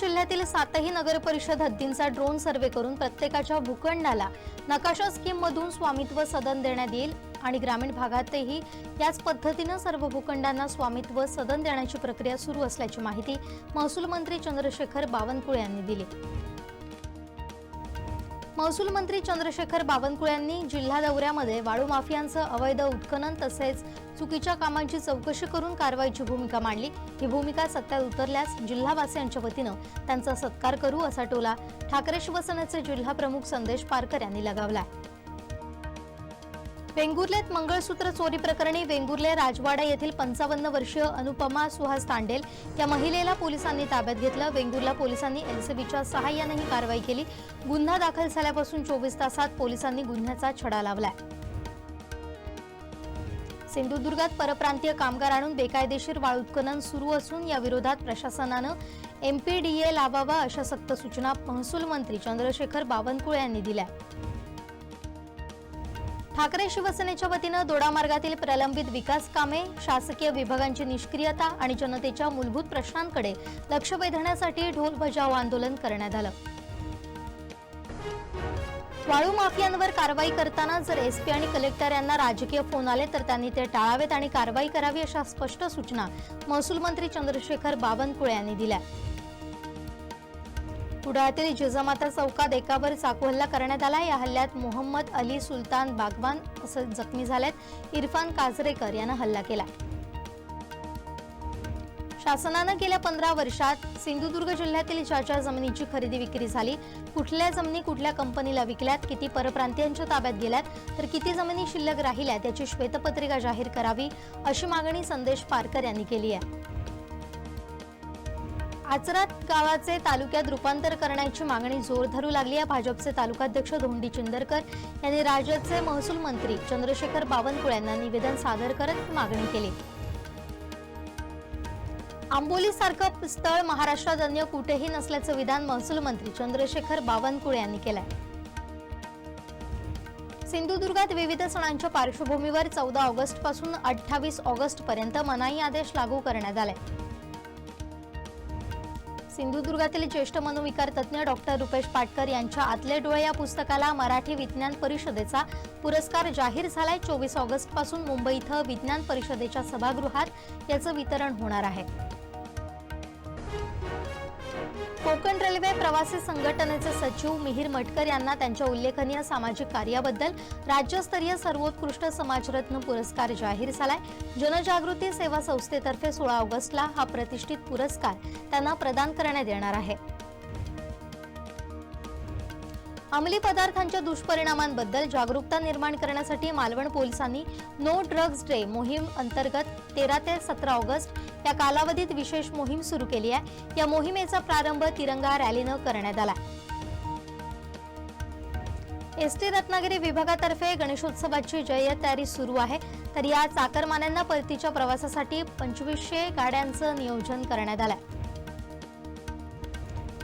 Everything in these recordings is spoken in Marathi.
जिल्ह्यातील सातही नगर परिषद हद्दींचा ड्रोन सर्व्हे करून प्रत्येकाच्या भूखंडाला नकाशा स्कीम मधून स्वामित्व सदन देण्यात येईल आणि ग्रामीण भागातही याच पद्धतीनं सर्व भूखंडांना स्वामित्व सदन देण्याची प्रक्रिया सुरू असल्याची माहिती महसूल मंत्री चंद्रशेखर बावनकुळे यांनी दिली. महसूल मंत्री चंद्रशेखर बावनकुळे यांनी जिल्हा दौऱ्यामध्ये वाळू माफियांचं अवैध उत्खनन तसेच चुकीच्या कामांची चौकशी करून कारवाईची भूमिका मांडली. ही भूमिका सत्यात उतरल्यास जिल्हावासियांच्या वतीनं त्यांचा सत्कार करू असा टोला ठाकरे शिवसेनेचे जिल्हा प्रमुख संदेश पारकर यांनी लगावलाय. वेंगुर्ल्यात मंगळसूत्र चोरी प्रकरणी वेंगुर्ले राजवाडा येथील पंचावन्न वर्षीय अनुपमा सुहास तांडेल या महिलेला पोलिसांनी ताब्यात घेतलं. वेंगुर्ला पोलिसांनी एनसीबीच्या सहाय्यानं ही कारवाई केली. गुन्हा दाखल झाल्यापासून चोवीस तासात पोलिसांनी गुन्ह्याचा छडा लावलाय. सिंधुदुर्गात परप्रांतीय कामगार आणून बेकायदेशीर वाळू उत्खनन सुरू असून या विरोधात प्रशासनानं एमपीडीए लावावा अशा सक्त सूचना महसूल मंत्री चंद्रशेखर बावनकुळे यांनी दिल्या. ठाकरे शिवसेनेच्या वतीनं दोडामार्गातील प्रलंबित विकास कामे शासकीय विभागांची निष्क्रियता आणि जनतेच्या मूलभूत प्रश्नांकडे लक्ष वेधण्यासाठी ढोल बजाव आंदोलन करण्यात आलं. वाळू माफियांवर कारवाई करताना जर एस पी आणि कलेक्टर यांना राजकीय फोन आले तर त्यांनी ते टाळावेत आणि कारवाई करावी अशा स्पष्ट सूचना महसूल मंत्री चंद्रशेखर बावनकुळे यांनी दिल्या. कुडाळातील जिजामाता चौकात एकावर चाकू हल्ला करण्यात आला. या हल्ल्यात मोहम्मद अली सुलतान बागवान असं जखमी झाल्यात इरफान काजरेकर यानं हल्ला केला. शासनानं गेल्या पंधरा वर्षात सिंधुदुर्ग जिल्ह्यातील ज्या ज्या जमिनीची खरेदी विक्री झाली कुठल्या जमिनी कुठल्या कंपनीला विकल्यात किती परप्रांतीयांच्या ताब्यात गेल्यात तर किती जमिनी शिल्लक राहिल्यात याची श्वेतपत्रिका जाहीर करावी अशी मागणी संदेश पारकर यांनी केली आहे. आचरात गावाचे तालुक्यात रूपांतर करण्याची मागणी जोर धरू लागली आहे. भाजपचे तालुकाध्यक्ष धोंडी चिंदरकर यांनी राज्याचे महसूल मंत्री चंद्रशेखर बावनकुळे यांना निवेदन सादर करत मागणी केली. आंबोली सारखं स्थळ महाराष्ट्रात अन्य कुठेही नसल्याचं विधान महसूल मंत्री चंद्रशेखर बावनकुळे यांनी केलंय. सिंधुदुर्गात विविध सणांच्या पार्श्वभूमीवर चौदा ऑगस्टपासून अठ्ठावीस ऑगस्ट पर्यंत मनाई आदेश लागू करण्यात आले सिंधुदुर्गातील ज्येष्ठ मनोविकार तज्ज्ञ डॉक्टर रुपेश पाटकर यांच्या आतले डोळे या पुस्तकाला मराठी विज्ञान परिषदेचा पुरस्कार जाहीर झालाय. चोवीस ऑगस्टपासून मुंबई इथं विज्ञान परिषदेच्या सभागृहात याचं वितरण होणार आहे. कोकण रेल्वे प्रवासी संघटनेचे सचिव मिहीर मटकर यांना त्यांच्या उल्लेखनीय सामाजिक कार्याबद्दल राज्यस्तरीय सर्वोत्कृष्ट समाजरत्न पुरस्कार जाहीर झालाय. जनजागृती सेवा संस्थेतर्फे सोळा ऑगस्टला हा प्रतिष्ठित पुरस्कार त्यांना प्रदान करण्यात येणार आहे. अंमली पदार्थांच्या दुष्परिणामांबद्दल जागरूकता निर्माण करण्यासाठी मालवण पोलिसांनी नो ड्रग्ज डे मोहीम अंतर्गत तेरा ते सतरा ऑगस्ट या कालावधीत विशेष मोहीम सुरू केली आहे. या मोहिमेचा प्रारंभ तिरंगा रॅलीनं करण्यात आला. एसटी रत्नागिरी विभागातर्फे गणेशोत्सवाची जय्यत तयारी सुरू आहे. तर या चाकरमान्यांना परतीच्या प्रवासासाठी पंचवीसशे गाड्यांचं नियोजन करण्यात आलं आहे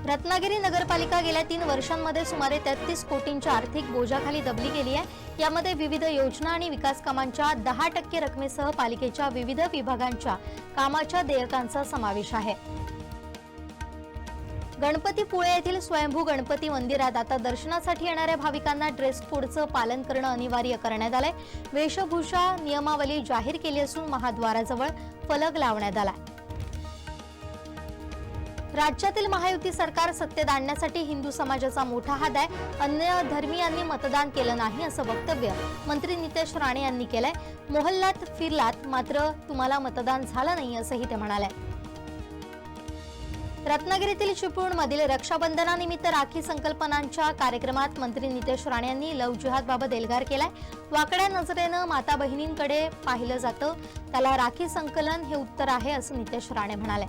रत्नागिरी नगरपालिका गेल्या तीन वर्षांमध्ये सुमारे तेहतीस कोटींच्या आर्थिक बोजाखाली दबली गेली आहे. यामध्ये विविध योजना आणि विकास कामांच्या दहा टक्के रकमेसह पालिकेच्या विविध विभागांच्या कामाच्या देयकांचा समावेश आहे. गणपतीपुळे येथील स्वयंभू गणपती मंदिरात आता दर्शनासाठी येणाऱ्या भाविकांना ड्रेस कोडचं पालन करणं अनिवार्य करण्यात आलंय. वेशभूषा नियमावली जाहीर केली असून महाद्वाराजवळ फलक लावण्यात आलाय. राज्यातील महायुती सरकार सत्तेत आणण्यासाठी हिंदू समाजाचा मोठा हात आहे. अन्य धर्मीयांनी मतदान केलं नाही असं वक्तव्य मंत्री नितेश राणे यांनी केलंय. मोहल्ल्यात फिरलात मात्र तुम्हाला मतदान झालं नाही असंही ते म्हणाले. रत्नागिरीतील चिपळूणमधील रक्षाबंधनानिमित्त राखी संकल्पनांच्या कार्यक्रमात मंत्री नितेश राणे यांनी लव जिहादबाबत एल्गार केलाय. वाकड्या नजरेनं माता बहिणींकडे पाहिलं जातं. त्याला राखी संकलन हे उत्तर आहे असं नितेश राणे म्हणाले.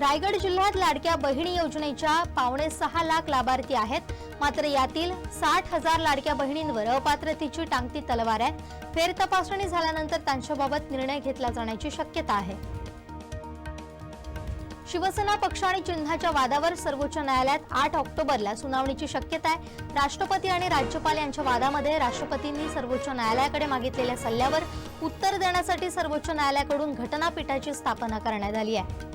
रायगड जिल्ह्यात लाडक्या बहिणी योजनेच्या पावणे सहा लाख लाभार्थी आहेत. मात्र यातील साठ हजार लाडक्या बहिणींवर अपात्रतेची टांगती तलवार आहे. फेर तपासणी झाल्यानंतर त्यांच्याबाबत निर्णय घेतला जाण्याची शक्यता आहे. शिवसेना पक्ष आणि चिन्हाच्या वादावर सर्वोच्च न्यायालयात आठ ऑक्टोबरला सुनावणीची शक्यता आहे. राष्ट्रपती आणि राज्यपाल यांच्या वादामध्ये राष्ट्रपतींनी सर्वोच्च न्यायालयाकडे मागितलेल्या सल्ल्यावर उत्तर देण्यासाठी सर्वोच्च न्यायालयाकडून घटनापीठाची स्थापना करण्यात आली आहे.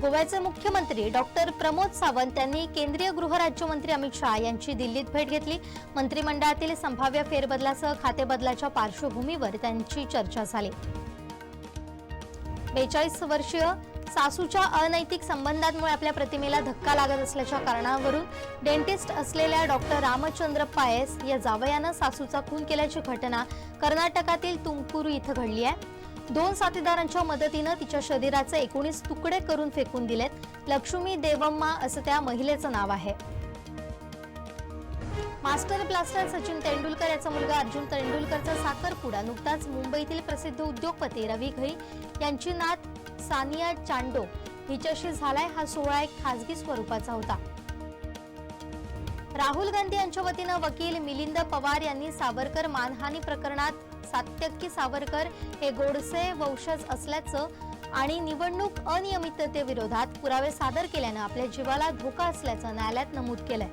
गोव्याचे मुख्यमंत्री डॉक्टर प्रमोद सावंत यांनी केंद्रीय गृहराज्यमंत्री अमित शहा यांची दिल्लीत भेट घेतली. मंत्रिमंडळातील संभाव्य फेरबदलासह खातेबदलाच्या पार्श्वभूमीवर त्यांची चर्चा झाली. बेचाळीस वर्षीय सासूच्या अनैतिक संबंधांमुळे आपल्या प्रतिमेला धक्का लागत असल्याच्या कारणावरून डेंटिस्ट असलेल्या डॉक्टर रामचंद्र पायस या जावयानं सासूचा खून केल्याची घटना कर्नाटकातील तुमकुरू इथं घडली आहे. दोन साथीदारांच्या मदतीनं तिच्या शरीराचे एकोणीस तुकडे करून फेकून दिलेत. लक्ष्मी देवम्मा असं त्या महिलेचं नाव आहे. मास्टर ब्लास्टर सचिन तेंडुलकर याचा मुलगा अर्जुन तेंडुलकरचा साखरपुडा नुकताच मुंबईतील प्रसिद्ध उद्योगपती रवी घई यांची नात सानिया चांडो हिच्याशी झालाय हा सोहळा एक खासगी स्वरूपाचा होता. राहुल गांधी यांच्या वतीनं वकील मिलिंद पवार यांनी सावरकर मानहानी प्रकरणात सात्यक्की सावरकर हे गोडसे वंशज असल्याचं आणि निवडणूक अनियमिततेविरोधात पुरावे सादर केल्यानं आपल्या जीवाला धोका असल्याचं न्यायालयात नमूद केलंय.